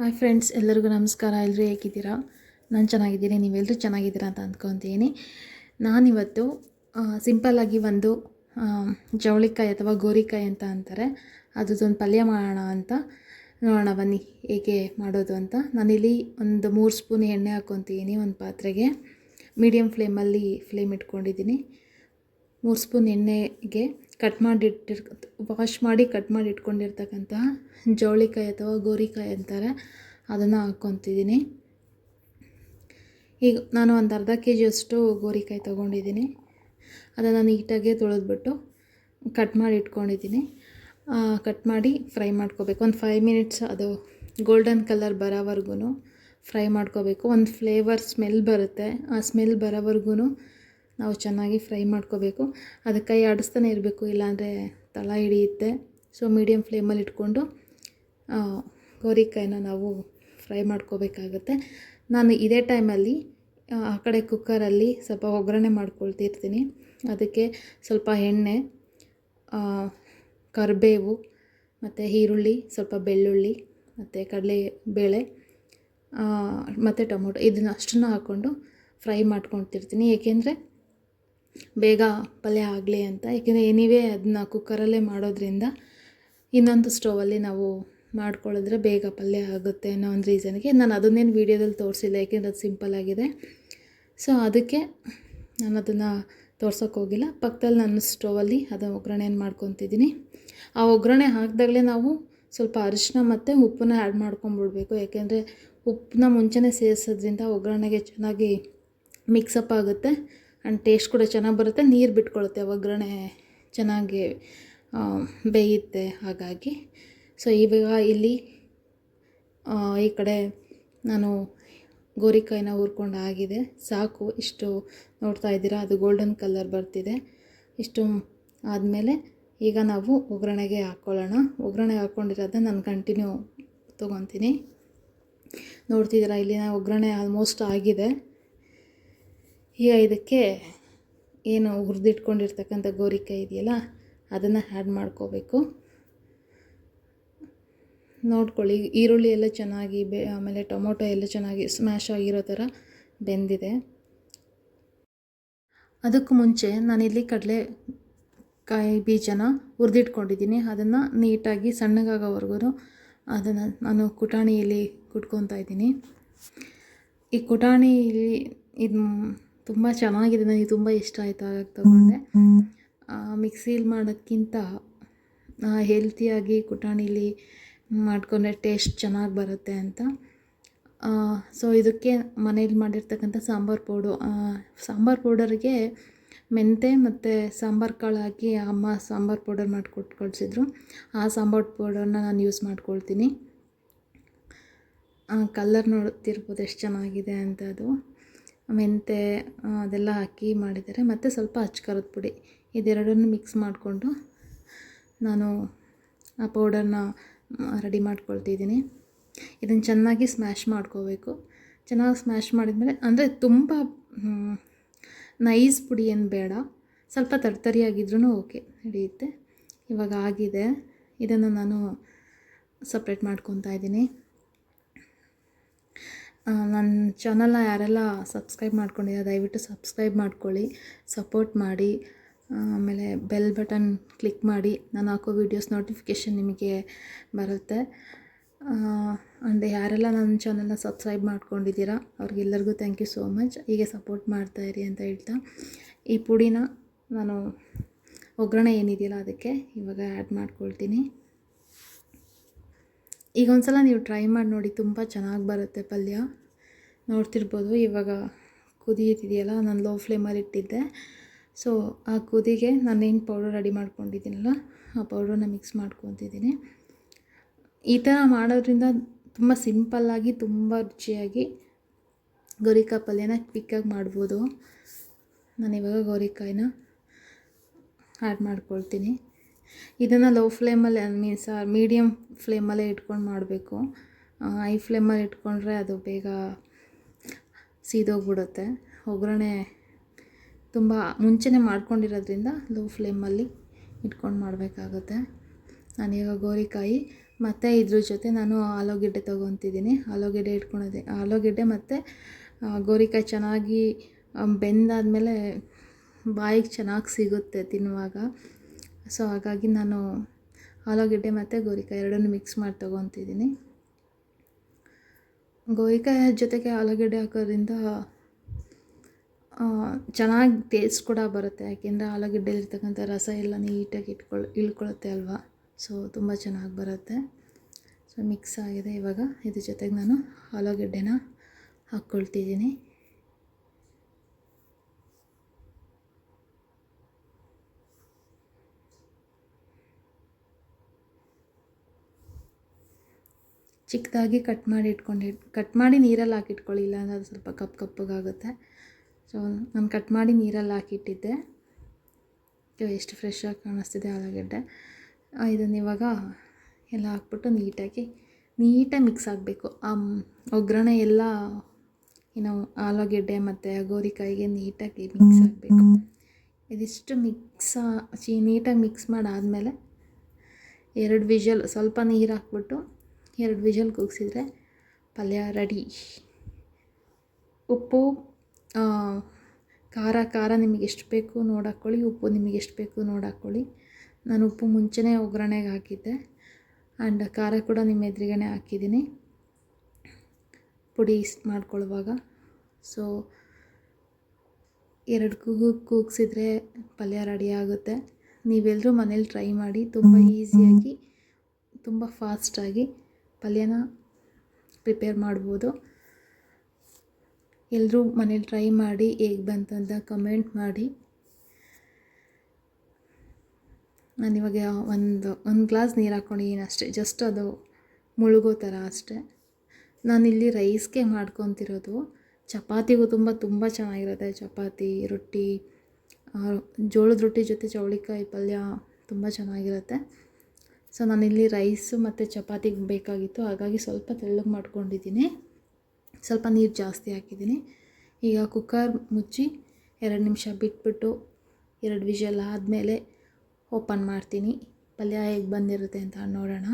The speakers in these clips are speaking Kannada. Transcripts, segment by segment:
ಹಾಯ್ ಫ್ರೆಂಡ್ಸ್ ಎಲ್ಲರಿಗೂ ನಮಸ್ಕಾರ. ಎಲ್ಲರೂ ಹೇಗಿದ್ದೀರಾ? ನಾನು ಚೆನ್ನಾಗಿದ್ದೀನಿ. ನೀವೆಲ್ಲರೂ ಚೆನ್ನಾಗಿದ್ದೀರಾ ಅಂತ ಅಂದ್ಕೊತೀನಿ. ನಾನಿವತ್ತು ಸಿಂಪಲ್ಲಾಗಿ ಒಂದು ಜವಳಿಕಾಯಿ ಅಥವಾ ಗೋರಿಕಾಯಿ ಅಂತ ಅಂತಾರೆ. ಅದ್ರದ್ದೊಂದು ಪಲ್ಯ ಮಾಡೋಣ ಅಂತ. ನೋಡೋಣ, ಬನ್ನಿ ಹೇಗೆ ಮಾಡೋದು ಅಂತ. ನಾನಿಲ್ಲಿ ಒಂದು ಮೂರು ಸ್ಪೂನ್ ಎಣ್ಣೆ ಹಾಕ್ಕೊತೀನಿ ಒಂದು ಪಾತ್ರೆಗೆ. ಮೀಡಿಯಮ್ ಫ್ಲೇಮಲ್ಲಿ ಫ್ಲೇಮ್ ಇಟ್ಕೊಂಡಿದ್ದೀನಿ. ಮೂರು ಸ್ಪೂನ್ ಎಣ್ಣೆಗೆ ಕಟ್ ಮಾಡಿಟ್ಟಿರ್ ವಾಶ್ ಮಾಡಿ ಕಟ್ ಮಾಡಿ ಇಟ್ಕೊಂಡಿರ್ತಕ್ಕಂತಹ ಜವಳಿಕಾಯಿ ಅಥವಾ ಗೋರಿಕಾಯಿ ಅಂತಾರೆ, ಅದನ್ನು ಹಾಕ್ಕೊತಿದ್ದೀನಿ. ಈಗ ನಾನು ಒಂದು ಅರ್ಧ ಕೆ ಜಿಯಷ್ಟು ಗೋರಿಕಾಯಿ ತೊಗೊಂಡಿದ್ದೀನಿ. ಅದನ್ನು ನೀಟಾಗಿ ತೊಳೆದ್ಬಿಟ್ಟು ಕಟ್ ಮಾಡಿ ಇಟ್ಕೊಂಡಿದ್ದೀನಿ. ಕಟ್ ಮಾಡಿ ಫ್ರೈ ಮಾಡ್ಕೋಬೇಕು. ಒಂದು ಫೈವ್ ಮಿನಿಟ್ಸ್ ಅದು ಗೋಲ್ಡನ್ ಕಲರ್ ಬರೋವರೆಗೂ ಫ್ರೈ ಮಾಡ್ಕೋಬೇಕು. ಒಂದು ಫ್ಲೇವರ್ ಸ್ಮೆಲ್ ಬರುತ್ತೆ. ಆ ಸ್ಮೆಲ್ ಬರೋವರೆಗೂ ನಾವು ಚೆನ್ನಾಗಿ ಫ್ರೈ ಮಾಡ್ಕೋಬೇಕು. ಅದಕ್ಕೆ ಕೈ ಆಡಿಸ್ತಾನೆ ಇರಬೇಕು ಇಲ್ಲಾಂದರೆ ತಳ ಹಿಡಿಯುತ್ತೆ. ಸೊ ಮೀಡಿಯಮ್ ಫ್ಲೇಮಲ್ಲಿ ಇಟ್ಕೊಂಡು ಗೋರಿಕಾಯಿನ ನಾವು ಫ್ರೈ ಮಾಡ್ಕೋಬೇಕಾಗುತ್ತೆ. ನಾನು ಇದೇ ಟೈಮಲ್ಲಿ ಆ, ಕಡೆ ಕುಕ್ಕರಲ್ಲಿ ಸ್ವಲ್ಪ ಒಗ್ಗರಣೆ ಮಾಡ್ಕೊಳ್ತಿರ್ತೀನಿ ಅದಕ್ಕೆ ಸ್ವಲ್ಪ ಎಣ್ಣೆ ಕರಿಬೇವು ಮತ್ತು ಈರುಳ್ಳಿ ಸ್ವಲ್ಪ ಬೆಳ್ಳುಳ್ಳಿ ಮತ್ತು ಕಡಲೆ ಬೇಳೆ ಮತ್ತು ಟೊಮೊಟೊ ಇದನ್ನ ಅಷ್ಟನ್ನು ಹಾಕ್ಕೊಂಡು ಫ್ರೈ ಮಾಡ್ಕೊಳ್ತಿರ್ತೀನಿ ಏಕೆಂದರೆ ಬೇಗ ಪಲ್ಯ ಆಗಲಿ ಅಂತ. ಏಕೆಂದರೆ ಎನಿವೇ ಅದನ್ನ ಕುಕ್ಕರಲ್ಲೇ ಮಾಡೋದ್ರಿಂದ ಇನ್ನೊಂದು ಸ್ಟೌವಲ್ಲಿ ನಾವು ಮಾಡ್ಕೊಳ್ಳೋದ್ರೆ ಬೇಗ ಪಲ್ಯ ಆಗುತ್ತೆ ಅನ್ನೋ ಒಂದು ರೀಸನ್ಗೆ ನಾನು ಅದನ್ನೇನು ವೀಡಿಯೋದಲ್ಲಿ ತೋರಿಸಿಲ್ಲ ಏಕೆಂದರೆ ಅದು ಸಿಂಪಲ್ ಆಗಿದೆ. ಸೊ ಅದಕ್ಕೆ ನಾನು ಅದನ್ನು ಹೋಗಿಲ್ಲ. ಪಕ್ಕದಲ್ಲಿ ನಾನು ಸ್ಟೌವಲ್ಲಿ ಅದು ಒಗ್ಗರಣೆಯನ್ನು ಮಾಡ್ಕೊತಿದ್ದೀನಿ. ಆ ಒಗ್ಗರಣೆ ಹಾಕಿದಾಗಲೇ ನಾವು ಸ್ವಲ್ಪ ಅರಿಶಿನ ಮತ್ತು ಉಪ್ಪನ್ನ ಆ್ಯಡ್ ಮಾಡ್ಕೊಂಬಿಡ್ಬೇಕು. ಯಾಕೆಂದರೆ ಉಪ್ಪನ್ನ ಮುಂಚೆನೇ ಸೇರಿಸೋದ್ರಿಂದ ಒಗ್ಗರಣೆಗೆ ಚೆನ್ನಾಗಿ ಮಿಕ್ಸಪ್ ಆಗುತ್ತೆ. ಆ್ಯಂಡ್ ಟೇಸ್ಟ್ ಕೂಡ ಚೆನ್ನಾಗಿ ಬರುತ್ತೆ. ನೀರು ಬಿಟ್ಕೊಳುತ್ತೆ, ಒಗ್ಗರಣೆ ಚೆನ್ನಾಗಿ ಬೇಯುತ್ತೆ ಹಾಗಾಗಿ. ಸೊ ಇವಾಗ ಇಲ್ಲಿ ಈ ಕಡೆ ನಾನು ಗೋರಿಕಾಯಿನ ಹುರ್ಕೊಂಡು ಆಗಿದೆ. ಸಾಕು, ಇಷ್ಟು ನೋಡ್ತಾ ಇದ್ದೀರಾ? ಅದು ಗೋಲ್ಡನ್ ಕಲರ್ ಬರ್ತಿದೆ. ಇಷ್ಟು ಆದಮೇಲೆ ಈಗ ನಾವು ಒಗ್ಗರಣೆಗೆ ಹಾಕ್ಕೊಳ್ಳೋಣ ಒಗ್ಗರಣೆ ಹಾಕ್ಕೊಂಡಿರೋದನ್ನ ನಾನು ಕಂಟಿನ್ಯೂ ತೊಗೊತೀನಿ. ನೋಡ್ತಿದ್ದೀರಾ ಇಲ್ಲಿ ನಾವು ಒಗ್ಗರಣೆ ಆಲ್ಮೋಸ್ಟ್ ಆಗಿದೆ. ಈಗ ಇದಕ್ಕೆ ಏನು ಹುರಿದಿಟ್ಕೊಂಡಿರ್ತಕ್ಕಂಥ ಗೋರಿಕಾಯಿ ಇದೆಯಲ್ಲ, ಅದನ್ನು ಆ್ಯಡ್ ಮಾಡ್ಕೋಬೇಕು. ನೋಡ್ಕೊಳ್ಳಿ, ಈರುಳ್ಳಿ ಎಲ್ಲ ಚೆನ್ನಾಗಿ ಬೆ, ಆಮೇಲೆ ಟೊಮೊಟೊ ಎಲ್ಲ ಚೆನ್ನಾಗಿ ಸ್ಮ್ಯಾಶ್ ಆಗಿರೋ ಥರ ಬೆಂದಿದೆ. ಅದಕ್ಕೂ ಮುಂಚೆ ನಾನಿಲ್ಲಿ ಕಡಲೆ ಕಾಯಿ ಬೀಜನ ಹುರಿದಿಟ್ಕೊಂಡಿದ್ದೀನಿ. ಅದನ್ನು ನೀಟಾಗಿ ಸಣ್ಣಗಾಗೋವರೆಗೂ ಅದನ್ನು ನಾನು ಕುಟಾಣಿಯಲ್ಲಿ ಕುಟ್ಕೊತಾ ಇದ್ದೀನಿ. ಈ ಕುಟಾಣಿಯಲ್ಲಿ ಇದು ತುಂಬ ಚೆನ್ನಾಗಿದೆ ನನಗೆ ತುಂಬ ಇಷ್ಟ ಆಯಿತು ಹಾಗಾಗಿ ತೊಗೊಂಡೆ. ಮಿಕ್ಸಿಲಿ ಮಾಡೋಕ್ಕಿಂತ ಹೆಲ್ತಿಯಾಗಿ ಕುಟಾಣಿಲಿ ಮಾಡಿಕೊಂಡ್ರೆ ಟೇಸ್ಟ್ ಚೆನ್ನಾಗಿ ಬರುತ್ತೆ ಅಂತ. ಸೊ ಇದಕ್ಕೆ ಮನೇಲಿ ಮಾಡಿರ್ತಕ್ಕಂಥ ಸಾಂಬಾರು ಪೌಡು ಸಾಂಬಾರು ಪೌಡರ್ಗೆ ಮೆಂತೆ ಮತ್ತು ಸಾಂಬಾರು ಕಾಳು ಹಾಕಿ ಅಮ್ಮ ಸಾಂಬಾರು ಪೌಡರ್ ಮಾಡಿಕೊಟ್ಟು ಕಳಿಸಿದ್ರು ಆ ಸಾಂಬಾರು ಪೌಡರ್ನ ನಾನು ಯೂಸ್ ಮಾಡ್ಕೊಳ್ತೀನಿ. ಕಲ್ಲರ್ ನೋಡ್ತಿರ್ಬೋದು ಎಷ್ಟು ಚೆನ್ನಾಗಿದೆ ಅಂತ ಅದು. ಮೆಂತೆ ಅದೆಲ್ಲ ಹಾಕಿ ಮಾಡಿದ್ದಾರೆ. ಮತ್ತು ಸ್ವಲ್ಪ ಅಚ್ಕರದ ಪುಡಿ. ಇದೆರಡನ್ನು ಮಿಕ್ಸ್ ಮಾಡಿಕೊಂಡು ನಾನು ಆ ಪೌಡರ್ನ ರೆಡಿ ಮಾಡ್ಕೊಳ್ತಿದ್ದೀನಿ. ಇದನ್ನು ಚೆನ್ನಾಗಿ ಸ್ಮ್ಯಾಶ್ ಮಾಡ್ಕೋಬೇಕು. ಚೆನ್ನಾಗಿ ಸ್ಮ್ಯಾಶ್ ಮಾಡಿದ್ಮೇಲೆ, ಅಂದರೆ ತುಂಬ ನೈಸ್ ಪುಡಿ ಏನು ಬೇಡ. ಸ್ವಲ್ಪ ತರ್ತರಿಯಾಗಿದ್ರೂ ಓಕೆ ನಡೆಯುತ್ತೆ ಇವಾಗ ಆಗಿದೆ. ಇದನ್ನು ನಾನು ಸಪ್ರೇಟ್ ಮಾಡ್ಕೊತಾ ಇದ್ದೀನಿ. ನನ್ನ ಚಾನಲ್ನ ಯಾರೆಲ್ಲ ಸಬ್ಸ್ಕ್ರೈಬ್ ಮಾಡ್ಕೊಂಡಿದ್ದಾರೆ ದಯವಿಟ್ಟು ಸಬ್ಸ್ಕ್ರೈಬ್ ಮಾಡ್ಕೊಳ್ಳಿ ಸಪೋರ್ಟ್ ಮಾಡಿ ಆಮೇಲೆ ಬೆಲ್ ಬಟನ್ ಕ್ಲಿಕ್ ಮಾಡಿ, ನಾನು ಹಾಕೋ ವೀಡಿಯೋಸ್ ನೋಟಿಫಿಕೇಷನ್ ನಿಮಗೆ ಬರುತ್ತೆ. ಆ್ಯಂಡ್ ಯಾರೆಲ್ಲ ನನ್ನ ಚಾನಲ್ನ ಸಬ್ಸ್ಕ್ರೈಬ್ ಮಾಡ್ಕೊಂಡಿದ್ದೀರಾ ಅವ್ರಿಗೆಲ್ಲರಿಗೂ ಥ್ಯಾಂಕ್ ಯು ಸೋ ಮಚ್ ಹೀಗೆ ಸಪೋರ್ಟ್ ಮಾಡ್ತಾ ಇರಿ ಅಂತ ಹೇಳ್ತಾ, ಈ ಪುಡಿನ ನಾನು ಒಗ್ಗರಣೆ ಏನಿದೆಯಲ್ಲ ಅದಕ್ಕೆ ಇವಾಗ ಆ್ಯಡ್ ಮಾಡ್ಕೊಳ್ತೀನಿ. ಈಗ ಒಂದ್ಸಲ ನೀವು ಟ್ರೈ ಮಾಡಿ ನೋಡಿ, ತುಂಬ ಚೆನ್ನಾಗಿ ಬರುತ್ತೆ ಪಲ್ಯ. ನೋಡ್ತಿರ್ಬೋದು, ಇವಾಗ ಕುದಿಯುತ್ತಿದೆಯಲ್ಲ, ನಾನು ಲೋ ಫ್ಲೇಮಲ್ಲಿ ಇಟ್ಟಿದ್ದೆ. ಸೊ ಆ ಕುದಿಗೆ ನಾನೇನು ಪೌಡರ್ ರೆಡಿ ಮಾಡ್ಕೊಂಡಿದ್ದೀನಲ್ಲ, ಆ ಪೌಡ್ರನ್ನ ಮಿಕ್ಸ್ ಮಾಡ್ಕೊತಿದ್ದೀನಿ. ಈ ಥರ ಮಾಡೋದ್ರಿಂದ ತುಂಬ ಸಿಂಪಲ್ಲಾಗಿ ತುಂಬ ರುಚಿಯಾಗಿ ಗೋರಿಕಾಯಿ ಪಲ್ಯನ ಕ್ವಿಕ್ಕಾಗಿ ಮಾಡ್ಬೋದು. ನಾನು ಇವಾಗ ಗೋರಿಕಾಯಿನ ಆ್ಯಡ್ ಮಾಡ್ಕೊಳ್ತೀನಿ. ಇದನ್ನು ಲೋ ಫ್ಲೇಮಲ್ಲಿ ಮೀನ್ಸ್ ಮೀಡಿಯಮ್ ಫ್ಲೇಮಲ್ಲೇ ಇಟ್ಕೊಂಡು ಮಾಡಬೇಕು. ಹೈ ಫ್ಲೇಮಲ್ಲಿ ಇಟ್ಕೊಂಡ್ರೆ ಅದು ಬೇಗ ಸೀದೋಗ್ಬಿಡುತ್ತೆ. ಒಗ್ಗರಣೆ ತುಂಬ ಮುಂಚೆನೇ ಮಾಡ್ಕೊಂಡಿರೋದ್ರಿಂದ ಲೋ ಫ್ಲೇಮಲ್ಲಿ ಇಟ್ಕೊಂಡು ಮಾಡಬೇಕಾಗುತ್ತೆ. ನಾನೀಗ ಗೋರಿಕಾಯಿ ಮತ್ತು ಇದ್ರ ಜೊತೆ ನಾನು ಆಲೂಗೆಡ್ಡೆ ತೊಗೊತಿದ್ದೀನಿ. ಆಲೂಗೆಡ್ಡೆ ಇಟ್ಕೊಂಡಿದ್ದೆ ಆಲೂಗೆಡ್ಡೆ ಮತ್ತು ಗೋರಿಕಾಯಿ ಚೆನ್ನಾಗಿ ಬೆಂದಾದಮೇಲೆ ಬಾಯಿಗೆ ಚೆನ್ನಾಗಿ ಸಿಗುತ್ತೆ ತಿನ್ನುವಾಗ. ಸೊ ಹಾಗಾಗಿ ನಾನು ಆಲೂಗಡ್ಡೆ ಮತ್ತು ಗೋರಿಕಾಯಿ ಎರಡನ್ನೂ ಮಿಕ್ಸ್ ಮಾಡಿ ತೊಗೊತಿದ್ದೀನಿ. ಗೋರಿಕಾಯಿ ಜೊತೆಗೆ ಆಲೂಗಡ್ಡೆ ಹಾಕೋದ್ರಿಂದ ಚೆನ್ನಾಗಿ ಟೇಸ್ಟ್ ಕೂಡ ಬರುತ್ತೆ. ಯಾಕೆಂದರೆ ಆಲೂಗಡ್ಡೆಲಿರ್ತಕ್ಕಂಥ ರಸ ಎಲ್ಲ ನೀಟಾಗಿ ಇಟ್ಕೊಳ್ ಇಳ್ಕೊಳ್ಳುತ್ತೆ ಅಲ್ವಾ? ಸೊ ತುಂಬ ಚೆನ್ನಾಗಿ ಬರುತ್ತೆ. ಸೊ ಮಿಕ್ಸ್ ಆಗಿದೆ ಇವಾಗ. ಇದ್ರ ಜೊತೆಗೆ ನಾನು ಆಲೂಗಡ್ಡೆನ ಹಾಕ್ಕೊಳ್ತಿದ್ದೀನಿ. ಚಿಕ್ಕದಾಗಿ ಕಟ್ ಮಾಡಿ ಇಟ್ಕೊಂಡು ಕಟ್ ಮಾಡಿ ನೀರಲ್ಲಿ ಹಾಕಿಟ್ಕೊಳ್ಳಿ ಇಲ್ಲಾಂದರೆ ಅದು ಸ್ವಲ್ಪ ಕಪ್ಪು ಕಪ್ಪಗಾಗುತ್ತೆ ಸೊ ನಾನು ಕಟ್ ಮಾಡಿ ನೀರಲ್ಲಿ ಹಾಕಿಟ್ಟಿದ್ದೆ. ಎಷ್ಟು ಫ್ರೆಶ್ ಆಗಿ ಕಾಣಿಸ್ತಿದೆ ಆಲೂಗೆಡ್ಡೆ. ಇದನ್ನು ಇವಾಗ ಎಲ್ಲ ಹಾಕ್ಬಿಟ್ಟು ನೀಟಾಗಿ ನೀಟಾಗಿ ಮಿಕ್ಸ್ ಆಗಬೇಕು. ಆ ಒಗ್ಗರಣೆ ಎಲ್ಲ ಏನು ಆಲೂಗೆಡ್ಡೆ ಮತ್ತು ಗೋರಿಕಾಯಿಗೆ ನೀಟಾಗಿ ಮಿಕ್ಸ್ ಆಗಬೇಕು. ಇದಿಷ್ಟು ಮಿಕ್ಸ್ ಚಿ ನೀಟಾಗಿ ಮಿಕ್ಸ್ ಮಾಡಾದಮೇಲೆ ಎರಡು ವಿಷಲ್ ಸ್ವಲ್ಪ ನೀರು ಹಾಕ್ಬಿಟ್ಟು ಎರಡು ವಿಷಲ್ ಕೂಗಿಸಿದ್ರೆ ಪಲ್ಯ ರೆಡಿ. ಉಪ್ಪು ಖಾರ ಖಾರ ನಿಮಗೆ ಎಷ್ಟು ಬೇಕು ನೋಡಿ ಹಾಕ್ಕೊಳ್ಳಿ ಉಪ್ಪು ನಿಮಗೆ ಎಷ್ಟು ಬೇಕು ನೋಡಿ ಹಾಕ್ಕೊಳ್ಳಿ ನಾನು ಉಪ್ಪು ಮುಂಚೆನೇ ಒಗ್ಗರಣೆಗೆ ಹಾಕಿದ್ದೆ ಆ್ಯಂಡ್ ಖಾರ ಕೂಡ ನಿಮ್ಮ ಎದುರುಗಡೆ ಹಾಕಿದ್ದೀನಿ. ಪುಡಿ ಮಾಡ್ಕೊಳ್ಳುವಾಗ. ಸೊ, ಎರಡು ಕೂಗು ಕೂಗಿಸಿದ್ರೆ ಪಲ್ಯ ರೆಡಿ ಆಗುತ್ತೆ. ನೀವೆಲ್ಲರೂ ಮನೇಲಿ ಟ್ರೈ ಮಾಡಿ. ತುಂಬ ಈಸಿಯಾಗಿ, ತುಂಬ ಫಾಸ್ಟಾಗಿ ಪಲ್ಯನ ಪ್ರಿಪೇರ್ ಮಾಡ್ಬೋದು. ಎಲ್ಲರೂ ಮನೇಲಿ ಟ್ರೈ ಮಾಡಿ ಹೇಗೆ ಬಂತಂತ ಕಮೆಂಟ್ ಮಾಡಿ. ನಾನಿವಾಗ ಒಂದು ಒಂದು ಗ್ಲಾಸ್ ನೀರು ಹಾಕ್ಕೊಂಡಿದ್ದೀನಿ ಅಷ್ಟೇ ಜಸ್ಟ್ ಅದು ಮುಳುಗೋ ಥರ ಅಷ್ಟೇ. ನಾನಿಲ್ಲಿ ರೈಸ್ಗೆ ಮಾಡ್ಕೊತಿರೋದು. ಚಪಾತಿಗೂ ತುಂಬ ತುಂಬ ಚೆನ್ನಾಗಿರುತ್ತೆ ಚಪಾತಿ, ರೊಟ್ಟಿ ಜೋಳದ ರೊಟ್ಟಿ ಜೊತೆ ಚೌಳಿಕಾಯಿ ಪಲ್ಯ ತುಂಬ ಚೆನ್ನಾಗಿರುತ್ತೆ. ಸೊ ನಾನಿಲ್ಲಿ ರೈಸು ಮತ್ತು ಚಪಾತಿಗೆ ಬೇಕಾಗಿತ್ತು, ಹಾಗಾಗಿ ಸ್ವಲ್ಪ ತೆಳ್ಳಗೆ ಮಾಡ್ಕೊಂಡಿದ್ದೀನಿ. ಸ್ವಲ್ಪ ನೀರು ಜಾಸ್ತಿ ಹಾಕಿದ್ದೀನಿ. ಈಗ ಕುಕ್ಕರ್ ಮುಚ್ಚಿ ಎರಡು ನಿಮಿಷ ಬಿಟ್ಬಿಟ್ಟು ಎರಡು ವಿಷಲ್ ಆದಮೇಲೆ ಓಪನ್ ಮಾಡ್ತೀನಿ. ಪಲ್ಯ ಹೇಗೆ ಬಂದಿರುತ್ತೆ ಅಂತ ನೋಡೋಣ.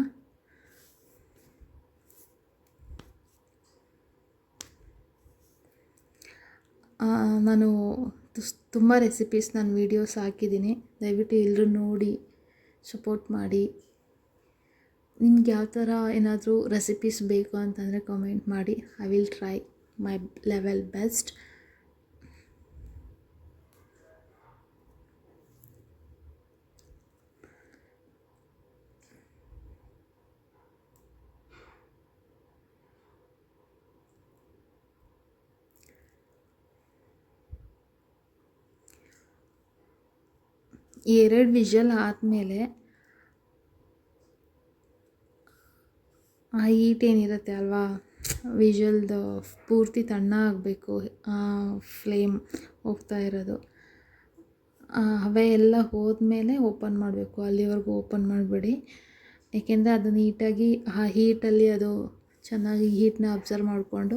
ನಾನು ತುಂಬ ರೆಸಿಪೀಸ್ ನಾನು ವೀಡಿಯೋಸ್ ಹಾಕಿದ್ದೀನಿ. ದಯವಿಟ್ಟು ಎಲ್ಲರೂ ನೋಡಿ ಸಪೋರ್ಟ್ ಮಾಡಿ. ನಿಮ್ಗೆ ಯಾವ ಥರ ಏನಾದರೂ ರೆಸಿಪೀಸ್ ಬೇಕು ಅಂತಂದರೆ ಕಮೆಂಟ್ ಮಾಡಿ. I will try my level best ಎರಡು ವಿಷಲ್ ಆದಮೇಲೆ ಹೀಟ್ ಏನಿರುತ್ತೆ ಅಲ್ವಾ? ವಿಷಲ್ದು ಪೂರ್ತಿ ತಣ್ಣಗಾಗಬೇಕು ಫ್ಲೇಮ್ ಹೋಗ್ತಾ ಇರೋದು. ಹವೆ ಎಲ್ಲ ಹೋದ್ಮೇಲೆ ಓಪನ್ ಮಾಡಬೇಕು. ಅಲ್ಲಿವರೆಗೂ ಓಪನ್ ಮಾಡಬೇಡಿ. ಏಕೆಂದರೆ ಅದು ನೀಟಾಗಿ ಆ ಹೀಟಲ್ಲಿ ಅದು ಚೆನ್ನಾಗಿ ಹೀಟನ್ನ ಅಬ್ಸರ್ವ್ ಮಾಡಿಕೊಂಡು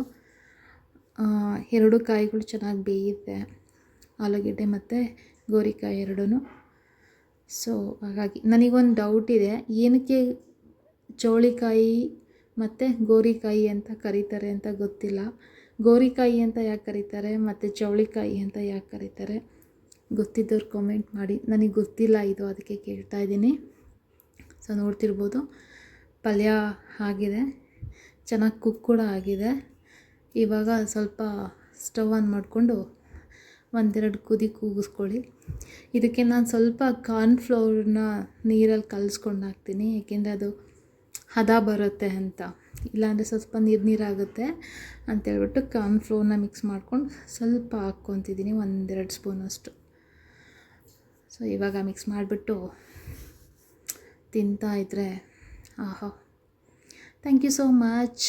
ಎರಡು ಕಾಯಿಗಳು ಚೆನ್ನಾಗಿ ಬೇಯುತ್ತೆ. ಆಲೂಗೆಡ್ಡೆ ಮತ್ತು ಗೋರಿಕಾಯಿ ಎರಡೂ ಸೊ ಹಾಗಾಗಿ ನನಗೊಂದು ಡೌಟ್ ಇದೆ. ಏನಕ್ಕೆ ಚೌಳಿಕಾಯಿ ಮತ್ತು ಗೋರಿಕಾಯಿ ಅಂತ ಕರೀತಾರೆ ಅಂತ ಗೊತ್ತಿಲ್ಲ. ಗೋರಿಕಾಯಿ ಅಂತ ಯಾಕೆ ಕರೀತಾರೆ? ಮತ್ತು ಚೌಳಿಕಾಯಿ ಅಂತ ಯಾಕೆ ಕರೀತಾರೆ? ಗೊತ್ತಿದ್ದವ್ರು ಕಾಮೆಂಟ್ ಮಾಡಿ. ನನಗೆ ಗೊತ್ತಿಲ್ಲ ಇದು ಅದಕ್ಕೆ ಕೇಳ್ತಾ ಇದ್ದೀನಿ. ಸೊ ನೋಡ್ತಿರ್ಬೋದು. ಪಲ್ಯ ಆಗಿದೆ. ಚೆನ್ನಾಗಿ ಕುಕ್ ಕೂಡ ಆಗಿದೆ. ಇವಾಗ ಸ್ವಲ್ಪ ಸ್ಟವ್ ಆನ್ ಮಾಡಿಕೊಂಡು ಒಂದೆರಡು ಕುದಿ ಕೂಗಿಸ್ಕೊಳ್ಳಿ. ಇದಕ್ಕೆ ನಾನು ಸ್ವಲ್ಪ ಕಾರ್ನ್ಫ್ಲೋರ್ನ ನೀರಲ್ಲಿ ಕಲಿಸ್ಕೊಂಡು ಹಾಕ್ತೀನಿ. ಏಕೆಂದರೆ ಅದು ಹದ ಬರುತ್ತೆ ಅಂತ. ಇಲ್ಲಾಂದರೆ ಸ್ವಲ್ಪ ನೀರು ನೀರಾಗುತ್ತೆ ಅಂತೇಳ್ಬಿಟ್ಟು ಕಾರ್ನ್ಫ್ಲೋರ್ನ ಮಿಕ್ಸ್ ಮಾಡ್ಕೊಂಡು ಸ್ವಲ್ಪ ಹಾಕ್ಕೊತಿದ್ದೀನಿ, ಒಂದೆರಡು ಸ್ಪೂನಷ್ಟು ಸೊ ಇವಾಗ ಮಿಕ್ಸ್ ಮಾಡಿಬಿಟ್ಟು ತಿಂತಾ ಇದ್ದರೆ ಆಹಾ. Thank you so much